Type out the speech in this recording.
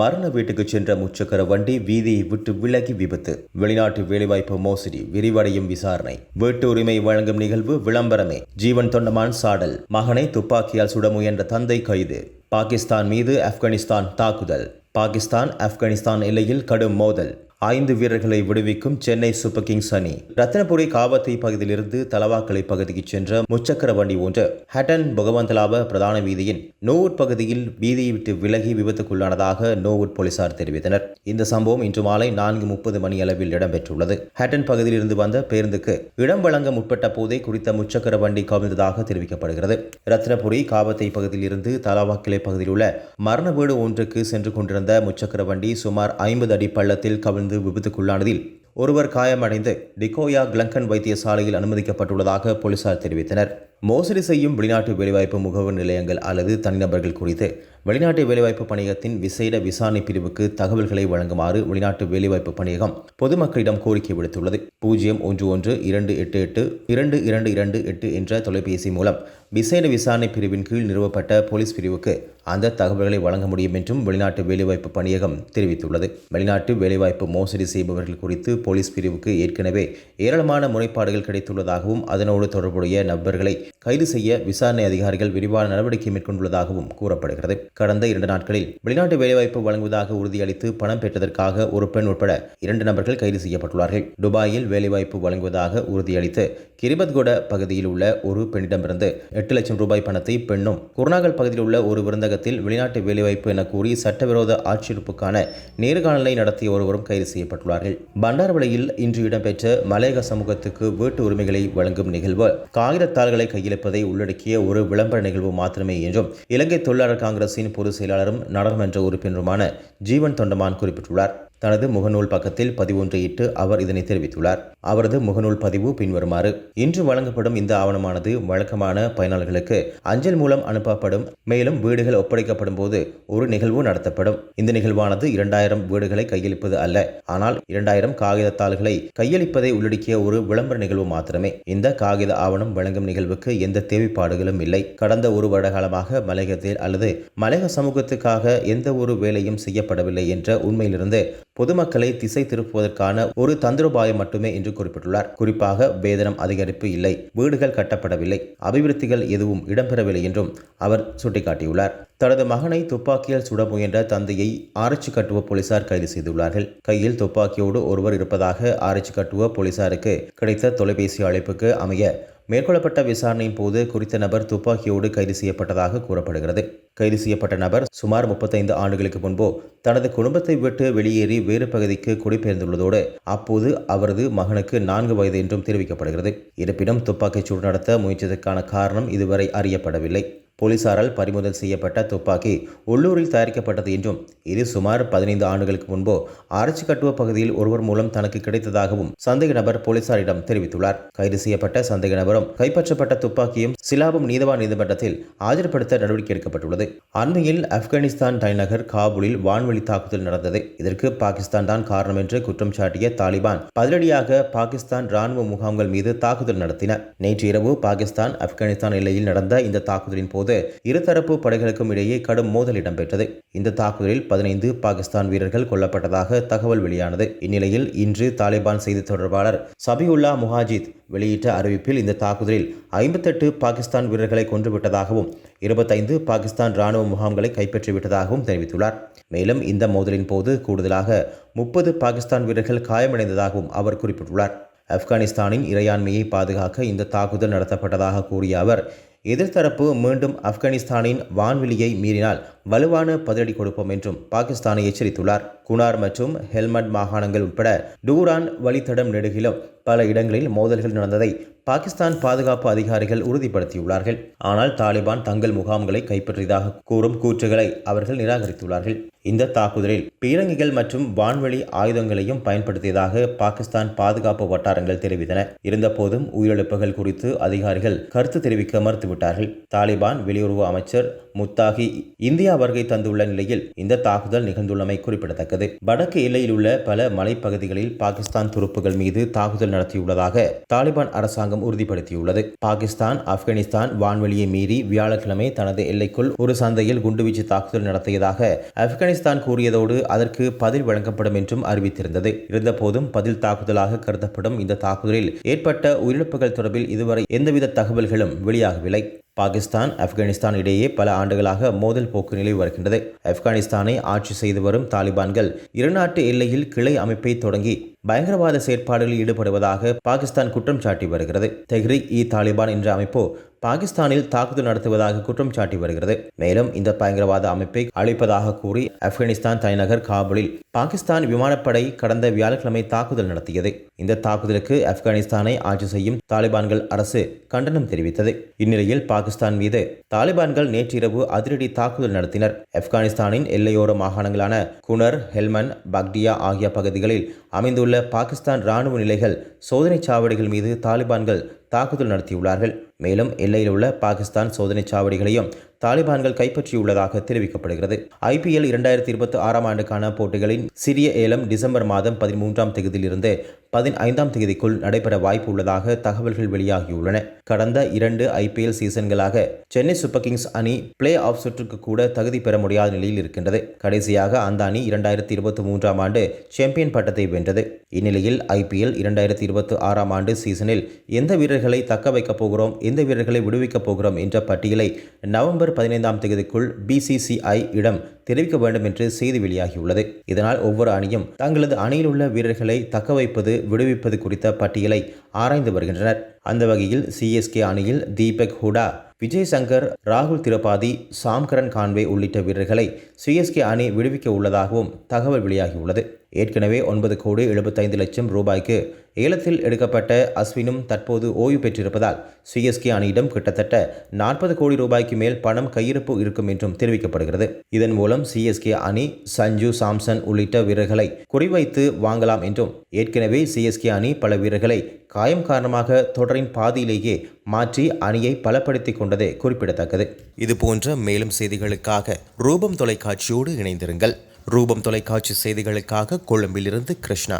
மரண வீட்டுக்கு சென்ற முச்சக்கர வண்டி வீதியை விட்டு விலகி விபத்து. வெளிநாட்டு வேலைவாய்ப்பு மோசடி விரிவடையும் விசாரணை. வீட்டு உரிமை வழங்கும் நிகழ்வு விளம்பரமே. ஜீவன் தொண்டமான் சாடல். மகனை துப்பாக்கியால் சுட முயன்ற தந்தை கைது. பாகிஸ்தான் மீது ஆப்கானிஸ்தான் தாக்குதல். பாகிஸ்தான் ஆப்கானிஸ்தான் எல்லையில் கடும் மோதல். ஐந்து வீரர்களை விடுவிக்கும் சென்னை சூப்பர் கிங்ஸ் அணி. ரத்தனபுரி காவத்தை பகுதியிலிருந்து தலவாக்கலை பகுதிக்கு சென்ற முச்சக்கர வண்டி ஒன்று ஹட்டன் பகவந்தலாப பிரதான வீதியின் நோவுட் பகுதியில் வீதியை விட்டு விலகி விபத்துக்குள்ளானதாக நோவுட் போலீசார் தெரிவித்தனர். இந்த சம்பவம் இன்று மாலை நான்கு முப்பது மணி அளவில் இடம்பெற்றுள்ளது. ஹட்டன் பகுதியிலிருந்து வந்த பேருந்துக்கு இடம் வழங்க முற்பட்ட போதே குறித்த முச்சக்கர வண்டி கவிழ்ந்ததாக தெரிவிக்கப்படுகிறது. ரத்னபுரி காவத்தை பகுதியிலிருந்து தலவாக்கிளை பகுதியில் உள்ள மரண வீடு ஒன்றுக்கு சென்று கொண்டிருந்த முச்சக்கர வண்டி சுமார் ஐம்பது அடி பள்ளத்தில் கவிழ்ந்து விபத்துக்குள்ளானதில் ஒருவர் காயமடைந்து டிகோயா கிளங்கன் வைத்தியசாலையில் அனுமதிக்கப்பட்டுள்ளதாக போலீசார் தெரிவித்தனர். மோசடி செய்யும் வெளிநாட்டு வேலைவாய்ப்பு முகவர் நிலையங்கள் அல்லது தனிநபர்கள் குறித்து வெளிநாட்டு வேலைவாய்ப்பு பணியகத்தின் விசேட விசாரணை பிரிவுக்கு தகவல்களை வழங்குமாறு வெளிநாட்டு வேலைவாய்ப்பு பணியகம் பொதுமக்களிடம் கோரிக்கை விடுத்துள்ளது. பூஜ்ஜியம் ஒன்று ஒன்று இரண்டு எட்டு எட்டு இரண்டு இரண்டு இரண்டு எட்டு என்ற தொலைபேசி மூலம் விசேட விசாரணை பிரிவின் கீழ் நிறுவப்பட்ட போலீஸ் பிரிவுக்கு அந்த தகவல்களை வழங்க முடியும் என்றும் வெளிநாட்டு வேலைவாய்ப்பு பணியகம் தெரிவித்துள்ளது. வெளிநாட்டு வேலைவாய்ப்பு மோசடி செய்பவர்கள் குறித்து போலீஸ் பிரிவுக்கு ஏற்கனவே ஏராளமான முறைப்பாடுகள் கிடைத்துள்ளதாகவும் அதனோடு தொடர்புடைய நபர்களை கைது செய்ய விசாரணை அதிகாரிகள் விரிவான நடவடிக்கை மேற்கொண்டுள்ளதாகவும் கூறப்படுகிறது. கடந்த இரண்டு நாட்களில் வெளிநாட்டு வேலைவாய்ப்பு வழங்குவதாக உறுதியளித்து பணம் பெற்றதற்காக ஒரு பெண் உட்பட இரண்டு நபர்கள் கைது செய்யப்பட்டுள்ளார்கள். துபாயில் வேலைவாய்ப்பு வழங்குவதாக உறுதியளித்து கிரிபத்கொட பகுதியில் உள்ள ஒரு பெண்ணிடமிருந்து எட்டு லட்சம் ரூபாய் பணத்தை பெண்ணும் குருநாகல் பகுதியில் உள்ள ஒரு விருந்தகத்தில் வெளிநாட்டு வேலைவாய்ப்பு என கூறி சட்டவிரோத ஆட்சியிருப்புக்கான நேர்காணலை நடத்திய ஒருவரும் கைது செய்யப்பட்டுள்ளார்கள். பண்டாரவளையில் இன்று இடம்பெற்ற மலையக சமூகத்துக்கு வீட்டு உரிமைகளை வழங்கும் நிகழ்வு காகிதத்தாள்களை இழப்பதை உள்ளடக்கிய ஒரு விளம்பர நிகழ்வு மாத்திரமே என்றும் இலங்கை தொழிலாளர் காங்கிரசின் பொதுச் செயலாளரும் நாடாளுமன்ற உறுப்பினருமான ஜீவன் தொண்டமான் குறிப்பிட்டுள்ளார். தனது முகநூல் பக்கத்தில் பதிவொன்றையிட்டு அவர் இதனை தெரிவித்துள்ளார். அவரது முகநூல் பதிவு பின்வருமாறு இன்று வழங்கப்படும் இந்த ஆவணமானது வழக்கமான பயனாளர்களுக்கு அஞ்சல் மூலம் அனுப்பப்படும் மேலும் வீடுகள் ஒப்படைக்கப்படும் போது ஒரு நிகழ்வு நடத்தப்படும். இந்த நிகழ்வானது இரண்டாயிரம் வீடுகளை கையளிப்பது அல்ல ஆனால் இரண்டாயிரம் காகிதத்தாள்களை கையளிப்பதை உள்ளடக்கிய ஒரு விளம்பர நிகழ்வு மாத்திரமே. இந்த காகித ஆவணம் வழங்கும் நிகழ்வுக்கு எந்த தேவைப்பாடுகளும் இல்லை. கடந்த ஒரு வருட காலமாக மலையகத்தில் அல்லது மலையக சமூகத்துக்காக எந்த ஒரு வேலையும் செய்யப்படவில்லை என்ற உண்மையிலிருந்து பொதுமக்களை திசை திருப்புவதற்கான ஒரு தந்திரோபாயம் மட்டுமே என்று குறிப்பிட்டுள்ளார். குறிப்பாக வேதனம் அதிகரிப்பு இல்லை வீடுகள் கட்டப்படவில்லை அபிவிருத்திகள் எதுவும் இடம்பெறவில்லை என்றும் அவர் சுட்டிக்காட்டியுள்ளார். தனது மகனை துப்பாக்கியால் சுட முயன்ற தந்தையை ஆராய்ச்சி கட்டுவ போலீசார் கைது செய்துள்ளார்கள். கையில் துப்பாக்கியோடு ஒருவர் இருப்பதாக ஆராய்ச்சி கட்டுவ போலீசாருக்கு கிடைத்த தொலைபேசி அழைப்புக்கு அமைய மேற்கொள்ளப்பட்ட விசாரணையின் போது குறித்த நபர் துப்பாக்கியோடு கைது செய்யப்பட்டதாக கூறப்படுகிறது. கைது செய்யப்பட்ட நபர் சுமார் முப்பத்தைந்து ஆண்டுகளுக்கு முன்பு தனது குடும்பத்தை விட்டு வெளியேறி வேறு பகுதிக்கு குடிபெயர்ந்துள்ளதோடு அப்போது அவரது மகனுக்கு நான்கு வயது என்றும் தெரிவிக்கப்படுகிறது. இருப்பினும் துப்பாக்கிச் சூடு நடத்த முயற்சியதற்கான காரணம் இதுவரை அறியப்படவில்லை. போலீசாரால் பறிமுதல் செய்யப்பட்ட துப்பாக்கி உள்ளூரில் தயாரிக்கப்பட்டது என்றும் இது சுமார் பதினைந்து ஆண்டுகளுக்கு முன்பு ஆராய்ச்சி கட்டுவ பகுதியில் ஒருவர் மூலம் தனக்கு கிடைத்ததாகவும் சந்தேக நபர் போலீசாரிடம் தெரிவித்துள்ளார். கைது செய்யப்பட்ட சந்தேக நபரும் கைப்பற்றப்பட்ட துப்பாக்கியும் சிலாபம் நீதவான் நீதிமன்றத்தில் ஆஜர்படுத்த நடவடிக்கை எடுக்கப்பட்டுள்ளது. அண்மையில் ஆப்கானிஸ்தான் தலைநகர் காபூலில் வான்வழி தாக்குதல் நடந்தது. இதற்கு பாகிஸ்தான் தான் காரணம் என்று குற்றம் சாட்டிய தாலிபான் பதிலடியாக பாகிஸ்தான் ராணுவ முகாம்கள் மீது தாக்குதல் நடத்தின நேற்று இரவு பாகிஸ்தான் ஆப்கானிஸ்தான் எல்லையில் நடந்த இந்த தாக்குதலின் போது போது இருதரப்பு படைகளுக்கும் இடையே கடும் மோதல் இடம்பெற்றது. இந்த தாக்குதலில் பதினைந்து பாகிஸ்தான் வீரர்கள் கொல்லப்பட்டதாக தகவல் வெளியானது. இந்நிலையில் இன்று தாலிபான் செய்தி தொடர்பாளர் சபியுல்லா முஹாஜித் வெளியிட்ட அறிவிப்பில் இந்த தாக்குதலில் ஐம்பத்தெட்டு பாகிஸ்தான் வீரர்களை கொன்றுவிட்டதாகவும் இருபத்தைந்து பாகிஸ்தான் ராணுவ முகாம்களை கைப்பற்றிவிட்டதாகவும் தெரிவித்துள்ளார். மேலும் இந்த மோதலின் போது கூடுதலாக முப்பது பாகிஸ்தான் வீரர்கள் காயமடைந்ததாகவும் அவர் குறிப்பிட்டுள்ளார். ஆப்கானிஸ்தானின் இறையாண்மையை பாதுகாக்க இந்த தாக்குதல் நடத்தப்பட்டதாக கூறிய அவர் எதிர்த்தரப்பு மீண்டும் ஆப்கானிஸ்தானின் வான்வெளியை மீறினால் வலுவான பதிலடி கொடுப்போம் என்றும் பாகிஸ்தானை எச்சரித்துள்ளார். குனார் மற்றும் ஹெல்மண்ட் மாகாணங்கள் உட்பட டூரான் வழித்தடம் நெடுகிலும் பல இடங்களில் மோதல்கள் நடந்ததை பாகிஸ்தான் பாதுகாப்பு அதிகாரிகள் உறுதிப்படுத்தியுள்ளார்கள். ஆனால் தாலிபான் தங்கள் முகாம்களை கைப்பற்றியதாக கூறும் கூற்றுகளை அவர்கள் நிராகரித்துள்ளார்கள். இந்த தாக்குதலில் பீரங்கிகள் மற்றும் வான்வெளி ஆயுதங்களையும் பயன்படுத்தியதாக பாகிஸ்தான் பாதுகாப்பு வட்டாரங்கள் தெரிவித்தன. இருந்தபோதும் உயிரிழப்புகள் குறித்து அதிகாரிகள் கருத்து தெரிவிக்க மறுத்துவிட்டார்கள். தாலிபான் வெளியுறவு அமைச்சர் முத்தாகி இந்தியா வருகை தந்துள்ள நிலையில் இந்த தாக்குதல் நிகழ்ந்துள்ளமை குறிப்பிடத்தக்கது. வடக்கு எல்லையில் உள்ள பல மலைப்பகுதிகளில் பாகிஸ்தான் துருப்புகள் மீது தாக்குதல் நடத்தியுள்ளதாக தாலிபான் அரசாங்கம் உறுதிப்படுத்தியுள்ளது. பாகிஸ்தான் ஆப்கானிஸ்தான் வான்வெளியை மீறி வியாழக்கிழமை தனது எல்லைக்குள் ஒரு சந்தையில் குண்டுவீச்சு தாக்குதல் நடத்தியதாக ஆப்கானிஸ்தான் கூறியதோடு அதற்கு பதில் வழங்கப்படும் என்றும் அறிவித்திருந்தது. இருந்தபோதும் பதில் தாக்குதலாக கருதப்படும் இந்த தாக்குதலில் ஏற்பட்ட உயிரிழப்புகள் தொடர்பில் இதுவரை எந்தவித தகவல்களும் வெளியாகவில்லை. பாகிஸ்தான் ஆப்கானிஸ்தான் இடையே பல ஆண்டுகளாக மோதல் போக்கு நிலை வருகின்றது. ஆப்கானிஸ்தானை ஆட்சி செய்து வரும் தாலிபான்கள் இருநாட்டு எல்லையில் கிளை அமைப்பை தொடங்கி பயங்கரவாத செயற்பாடுகளில் ஈடுபடுவதாக பாகிஸ்தான் குற்றம் சாட்டி வருகிறது. தெஹ்ரி இ தாலிபான் என்ற அமைப்பு பாகிஸ்தானில் தாக்குதல் நடத்துவதாக குற்றம் சாட்டி வருகிறது. மேலும் இந்த பயங்கரவாத அமைப்பை அழிப்பதாக கூறி ஆப்கானிஸ்தான் தலைநகர் காபூலில் பாகிஸ்தான் விமானப்படை கடந்த வியாழக்கிழமை தாக்குதல் நடத்தியது. இந்த தாக்குதலுக்கு ஆப்கானிஸ்தானை ஆட்சி செய்யும் தாலிபான்கள் அரசு கண்டனம் தெரிவித்தது. இந்நிலையில் பாகிஸ்தான் மீது தாலிபான்கள் நேற்றிரவு அதிரடி தாக்குதல் நடத்தினர். ஆப்கானிஸ்தானின் எல்லையோர மாகாணங்களான குனர் ஹெல்மன் பக்டியா ஆகிய பகுதிகளில் அமைந்துள்ள பாகிஸ்தான் ராணுவ நிலைகள் சோதனை சாவடிகள் மீது தாலிபான்கள் தாக்குதல் நடத்தியுள்ளார்கள். மேலும் எல்லையில் உள்ள பாகிஸ்தான் சோதனைச் சாவடிகளையும் தாலிபான்கள் கைப்பற்றியுள்ளதாக தெரிவிக்கப்படுகிறது. ஐபிஎல் இரண்டாயிரத்தி இருபத்தி ஆறாம் ஆண்டுக்கான போட்டிகளின் சிறிய ஏலம் டிசம்பர் மாதம் பதிமூன்றாம் தேதியிலிருந்து பதினைந்தாம் தேதிக்குள் நடைபெற வாய்ப்பு உள்ளதாக தகவல்கள் வெளியாகியுள்ளன. கடந்த இரண்டு ஐபிஎல் சீசன்களாக சென்னை சூப்பர் கிங்ஸ் அணி பிளே ஆஃப் சுற்றுக்கு கூட தகுதி பெற முடியாத நிலையில் இருக்கின்றது. கடைசியாக அந்த அணி இரண்டாயிரத்தி இருபத்தி மூன்றாம் ஆண்டு சாம்பியன் பட்டத்தை வென்றது. இந்நிலையில் ஐபிஎல் இரண்டாயிரத்தி இருபத்தி ஆறாம் ஆண்டு சீசனில் எந்த வீரர்களை தக்க வைக்கப் போகிறோம் எந்த வீரர்களை விடுவிக்கப் போகிறோம் என்ற பட்டியலை நவம்பர் பதினைந்தாம் தேதிக்குள் பிசிசிஐ இடம் தெரிவிக்க வேண்டும் என்று செய்தி வெளியாகியுள்ளது. இதனால் ஒவ்வொரு அணியும் தங்களது அணியில் உள்ள வீரர்களை தக்க வைப்பது விடுவிப்பது குறித்த பட்டியலை ஆராய்ந்து வருகின்றனர். அந்த வகையில் சிஎஸ்கே அணியில் தீபக் ஹுடா விஜய் சங்கர் ராகுல் திரிபாதி சாம்கரன் கான்வே உள்ளிட்ட வீரர்களை சிஎஸ்கே அணி விடுவிக்க உள்ளதாகவும் தகவல் வெளியாகியுள்ளது. ஏற்கனவே ஒன்பது கோடி எழுபத்தைந்து லட்சம் ரூபாய்க்கு ஏலத்தில் எடுக்கப்பட்ட அஸ்வினும் தற்போது ஓய்வு பெற்றிருப்பதால் சிஎஸ்கே அணியிடம் கிட்டத்தட்ட நாற்பது கோடி ரூபாய்க்கு மேல் பணம் கையிருப்பு இருக்கும் என்றும் தெரிவிக்கப்படுகிறது. இதன் மூலம் சிஎஸ்கே அணி சஞ்சு சாம்சன் உள்ளிட்ட வீரர்களை குறிவைத்து வாங்கலாம் என்றும் ஏற்கனவே சிஎஸ்கே அணி பல வீரர்களை காயம் காரணமாக தொடரின் பாதியிலேயே மாற்றி அணியை பலப்படுத்திக் கொண்டது குறிப்பிடத்தக்கது. இது போன்ற மேலும் செய்திகளுக்காக ரூபம் தொலைக்காட்சியோடு இணைந்திருங்கள். ரூபம் தொலைக்காட்சி செய்திகளுக்காக கொழும்பிலிருந்து கிருஷ்ணா.